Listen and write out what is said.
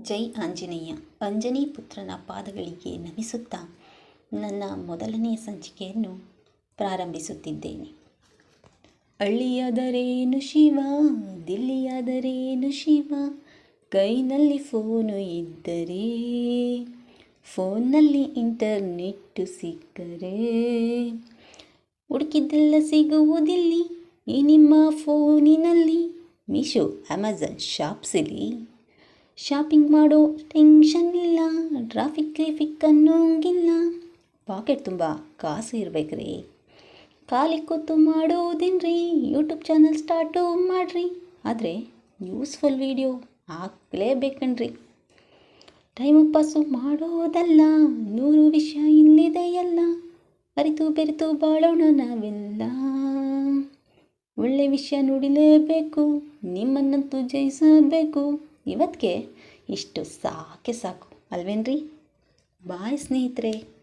ಜೈ ಆಂಜನೇಯ. ಅಂಜನಿ ಪುತ್ರನ ಪಾದಗಳಿಗೆ ನಮಿಸುತ್ತಾ ನನ್ನ ಮೊದಲನೆಯ ಸಂಚಿಕೆಯನ್ನು ಪ್ರಾರಂಭಿಸುತ್ತಿದ್ದೇನೆ. ಹಳ್ಳಿಯಾದರೇನು ಶಿವ, ದಿಲ್ಲಿಯಾದರೇನು ಶಿವ? ಕೈನಲ್ಲಿ ಫೋನು ಇದ್ದರೆ, ಫೋನ್ನಲ್ಲಿ ಇಂಟರ್ನೆಟ್ಟು ಸಿಕ್ಕರೆ. ಹುಡುಕಿದ್ದೆಲ್ಲ ಸಿಗುವುದಿಲ್ಲಿ, ಈ ನಿಮ್ಮ ಫೋನಿನಲ್ಲಿ ಮೀಶೋ ಅಮೆಝನ್ ಶಾಪ್ಸಿಲಿ ಶಾಪಿಂಗ್ ಮಾಡೋ ಟೆನ್ಷನ್ ಇಲ್ಲ ಟ್ರಾಫಿಕ್ ಗ್ರಿಫಿಕ್ ಅನ್ನೋಂಗಿಲ್ಲ. ಪಾಕೆಟ್ ತುಂಬ ಕಾಸು ಇರ್ಬೇಕ್ರಿ. ಖಾಲಿ ಕೂತು ಮಾಡೋದೇನ್ರಿ? ಯೂಟ್ಯೂಬ್ ಚಾನಲ್ ಸ್ಟಾರ್ಟು ಮಾಡಿರಿ. ಆದರೆ ಯೂಸ್ಫುಲ್ ವೀಡಿಯೋ ಹಾಕ್ಲೇಬೇಕನ್ರಿ. ಟೈಮ್ ಪಾಸು ಮಾಡೋದಲ್ಲ, ನೂರು ವಿಷಯ ಇಲ್ಲಿದೆಯಲ್ಲ. ಅರಿತು ಬೆರೆತು ಬಾಳೋಣ ನಾವೆಲ್ಲ. ಒಳ್ಳೆ ವಿಷಯ ನುಡಿಲೇಬೇಕು, ನಿಮ್ಮನ್ನಂತೂ ಜಯಿಸಬೇಕು. ಇವತ್ತಿಗೆ ಇಷ್ಟು ಸಾಕೆ ಸಾಕು ಅಲ್ವೇನ್ರಿ? ಬಾಯ್ ಸ್ನೇಹಿತರೆ.